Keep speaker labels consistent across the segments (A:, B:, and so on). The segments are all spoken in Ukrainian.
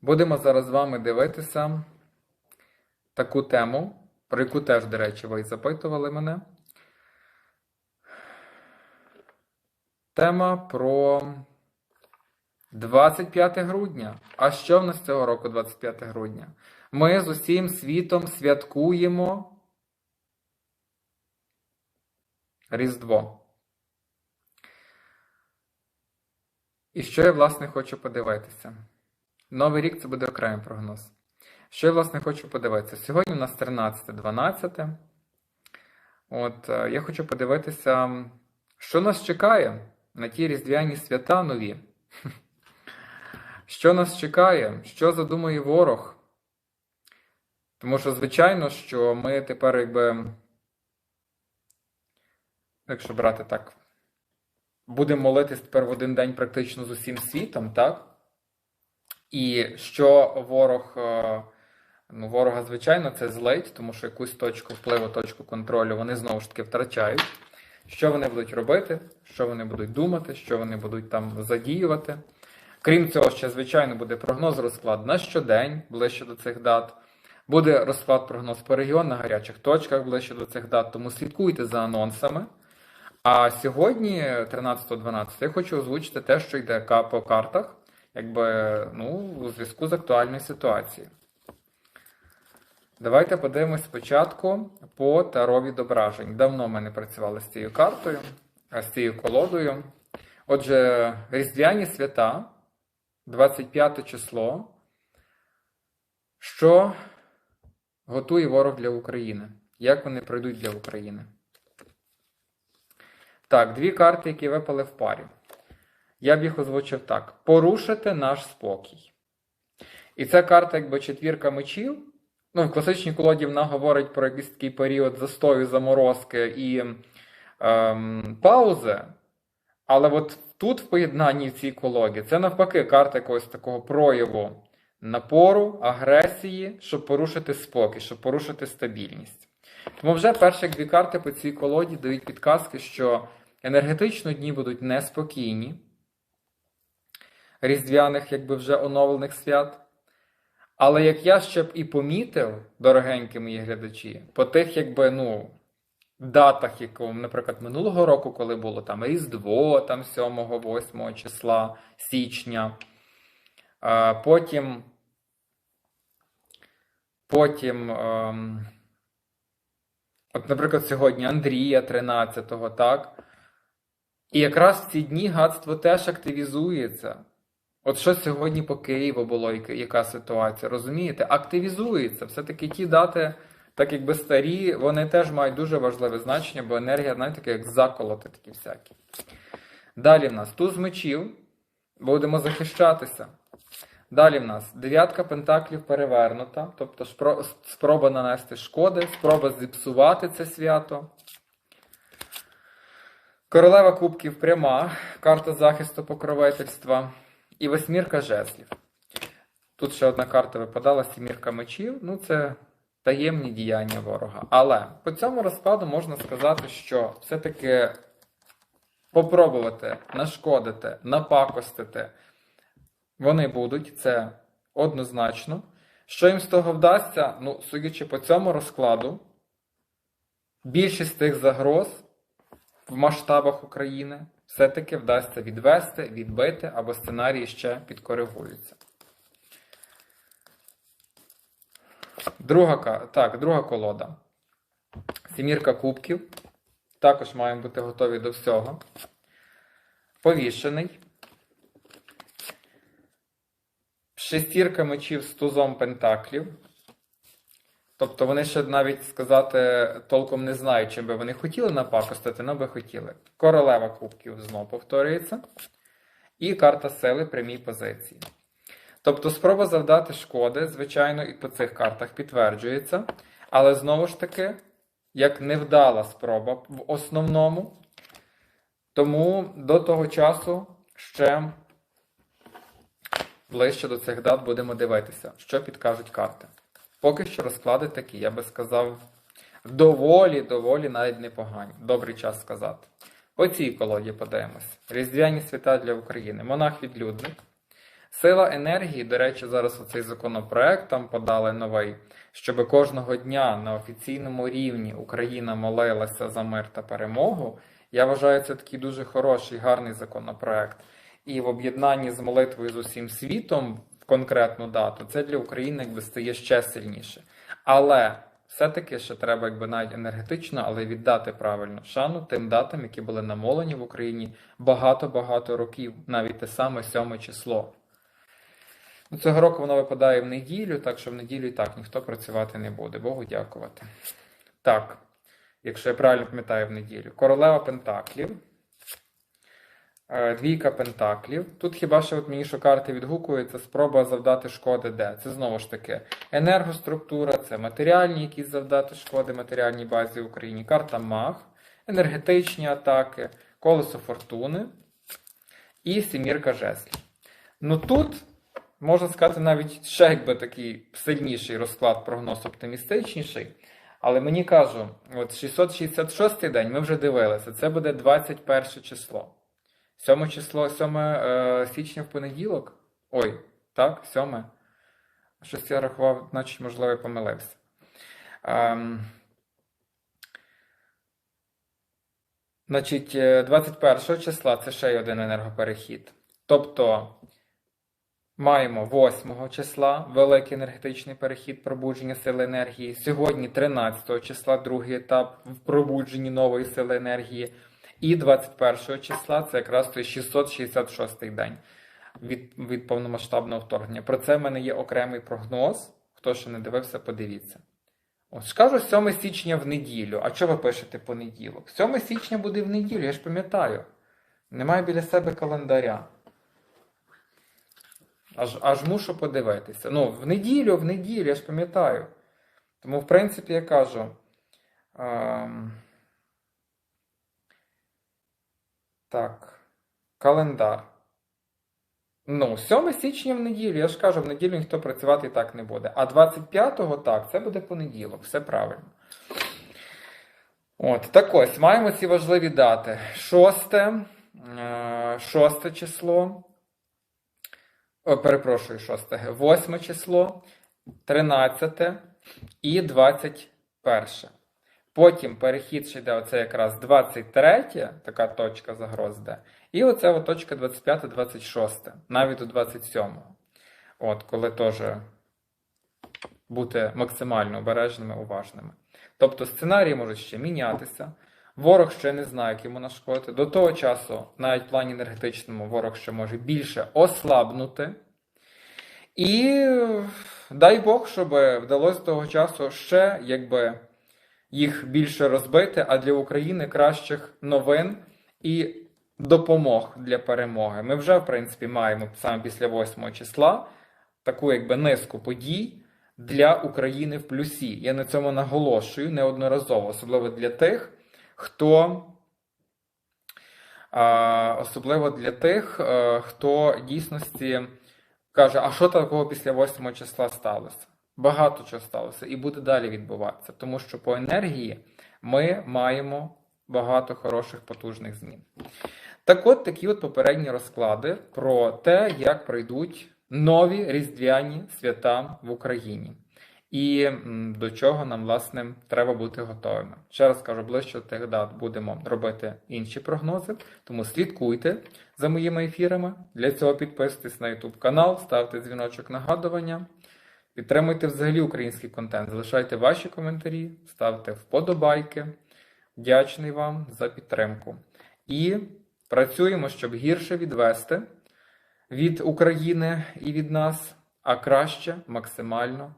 A: Будемо зараз з вами дивитися таку тему, про яку теж, до речі, ви запитували мене. Тема про 25 грудня. А що в нас цього року 25 грудня? Ми з усім світом святкуємо Різдво. І що я, власне, хочу подивитися? Новий рік це буде окремий прогноз. Що я, власне, хочу подивитися? Сьогодні у нас 13-12. От, е, я хочу подивитися, що нас чекає на ті різдвяні свята нові. Що нас чекає? Що задумує ворог? Тому що, звичайно, що ми тепер, якби, якщо брати так, будемо молитись тепер в один день практично з усім світом, так? І що ворог, е, ну, ворога, звичайно, це злить, тому що якусь точку впливу, точку контролю вони знову ж таки втрачають. Що вони будуть робити, що вони будуть думати, що вони будуть там задіювати. Крім цього, ще, звичайно, буде прогноз розклад на щодень ближче до цих дат. Буде розклад прогноз по регіон на гарячих точках ближче до цих дат, тому слідкуйте за анонсами. А сьогодні, 13.12, я хочу озвучити те, що йде по картах, якби ну, у зв'язку з актуальною ситуацією. Давайте подивимось спочатку по таро відображень. Давно ми не працювали з цією картою, а з цією колодою. Отже, різдвяні свята, 25 число. Що готує ворог для України? Як вони пройдуть для України? Так, дві карти, які випали в парі. Я б їх озвучив так: порушити наш спокій. І ця карта, якби четвірка мечів. Ну, в класичній колоді вона говорить про якийсь такий період застою, заморозки і ем, паузи. Але от тут, в поєднанні в цій колоді, це навпаки карта якогось такого прояву напору, агресії, щоб порушити спокій, щоб порушити стабільність. Тому вже перші дві карти по цій колоді дають підказки, що енергетично дні будуть неспокійні, різдвяних, якби вже оновлених свят. Але як я ще б і помітив, дорогенькі мої глядачі, по тих, якби, ну, датах, якого, наприклад, минулого року, коли було там Різдво, там 7-8 числа січня, а потім, потім, ем, от, наприклад, сьогодні Андрія 13-го, так? І якраз в ці дні гадство теж активізується. От що сьогодні по Києву було, яка- ситуація, розумієте? Активізується. Все-таки ті дати, так якби старі, вони теж мають дуже важливе значення, бо енергія, знаєте, як заколоти такі всякі. Далі в нас туз мечів. Будемо захищатися. Далі в нас дев'ятка пентаклів перевернута, тобто спроба нанести шкоди, спроба зіпсувати це свято. Королева кубків пряма, карта захисту покровительства і восьмірка жезлів. Тут ще одна карта випадала сімірка мечів. Ну, це таємні діяння ворога. Але по цьому розкладу можна сказати, що все-таки попробувати нашкодити, напакостити вони будуть, це однозначно. Що їм з того вдасться? Ну, судячи по цьому розкладу, більшість тих загроз в масштабах України все-таки вдасться відвести, відбити, або сценарії ще підкоригуються. Друга, так, друга колода. Сімірка кубків. Також маємо бути готові до всього. Повішений. Шестірка мечів з тузом пентаклів. Тобто вони ще навіть сказати толком не знають, чим би вони хотіли напакостити, але би хотіли. Королева кубків знову повторюється. І карта сили прямій позиції. Тобто спроба завдати шкоди, звичайно, і по цих картах підтверджується. Але знову ж таки, як невдала спроба в основному. Тому до того часу ще ближче до цих дат будемо дивитися, що підкажуть карти. Поки що розклади такі, я би сказав, доволі, доволі навіть непогані. Добрий час сказати. По цій колоді подивимось. Різдвяні свята для України. Монах відлюдник. Сила енергії, до речі, зараз оцей законопроект там подали новий, щоб кожного дня на офіційному рівні Україна молилася за мир та перемогу. Я вважаю, це такий дуже хороший, гарний законопроект. І в об'єднанні з молитвою з усім світом конкретну дату це для України якби стає ще сильніше. Але все-таки ще треба, якби навіть енергетично, але віддати правильно шану тим датам, які були намолені в Україні багато-багато років, навіть те саме 7 число. Ну, Цього року воно випадає в неділю, так що в неділю і так ніхто працювати не буде. Богу дякувати. Так, якщо я правильно пам'ятаю в неділю. Королева Пентаклів. Е, Двійка Пентаклів. Тут хіба що от мені що карти відгукується, спроба завдати шкоди де? Це знову ж таки енергоструктура, це матеріальні якісь завдати шкоди матеріальній базі в Україні. Карта Маг, енергетичні атаки, колесо фортуни і сімірка жезлів. Ну тут можна сказати навіть ще якби такий сильніший розклад, прогноз оптимістичніший. Але мені кажу, от 666 день ми вже дивилися, це буде 21 число. 7 число, 7 е, січня в понеділок. Ой, так, 7. Щось я рахував, значить, можливо, я помилився. Ем, значить, е, 21 числа це ще й один енергоперехід. Тобто маємо 8 числа великий енергетичний перехід пробудження сили енергії. Сьогодні, 13 числа, другий етап в пробудженні нової сили енергії. І 21 числа це якраз той 666 день від, від повномасштабного вторгнення. Про це в мене є окремий прогноз. Хто ще не дивився, подивіться. Ж кажу, 7 січня в неділю. А що ви пишете понеділок? 7 січня буде в неділю, я ж пам'ятаю. Немає біля себе календаря. Аж, аж мушу подивитися. Ну, в неділю, в неділю, я ж пам'ятаю. Тому, в принципі, я кажу. Ем... Так, календар. Ну, 7 січня в неділю, я ж кажу, в неділю ніхто працювати і так не буде. А 25-го так, це буде понеділок, все правильно. От, так ось, маємо ці важливі дати. 6, 6 число. О, перепрошую, 6. 8 число, 13 і 21. Потім перехід ще йде оце якраз 23, така точка загроз де. І оце от точка 25-26, навіть до 27. От, коли теж бути максимально обережними, уважними. Тобто сценарії можуть ще мінятися. Ворог ще не знає, як йому нашкодити. До того часу, навіть в плані енергетичному, ворог ще може більше ослабнути. І дай Бог, щоб вдалося того часу ще якби їх більше розбити, а для України кращих новин і допомог для перемоги. Ми вже, в принципі, маємо саме після 8 числа таку якби низку подій для України в плюсі. Я на цьому наголошую неодноразово, особливо для тих, хто. Особливо для тих, е, хто дійсності каже, а що такого після 8 числа сталося? Багато чого сталося і буде далі відбуватися, тому що по енергії ми маємо багато хороших потужних змін. Так от такі от попередні розклади про те, як пройдуть нові різдвяні свята в Україні. І до чого нам, власне, треба бути готовими. Ще раз кажу, ближче тих дат будемо робити інші прогнози, тому слідкуйте за моїми ефірами. Для цього підписуйтесь на YouTube канал, ставте дзвіночок нагадування. Підтримуйте взагалі український контент, залишайте ваші коментарі, ставте вподобайки. Вдячний вам за підтримку. І працюємо, щоб гірше відвести від України і від нас, а краще максимально,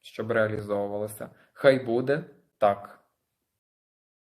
A: щоб реалізовувалося. Хай буде так.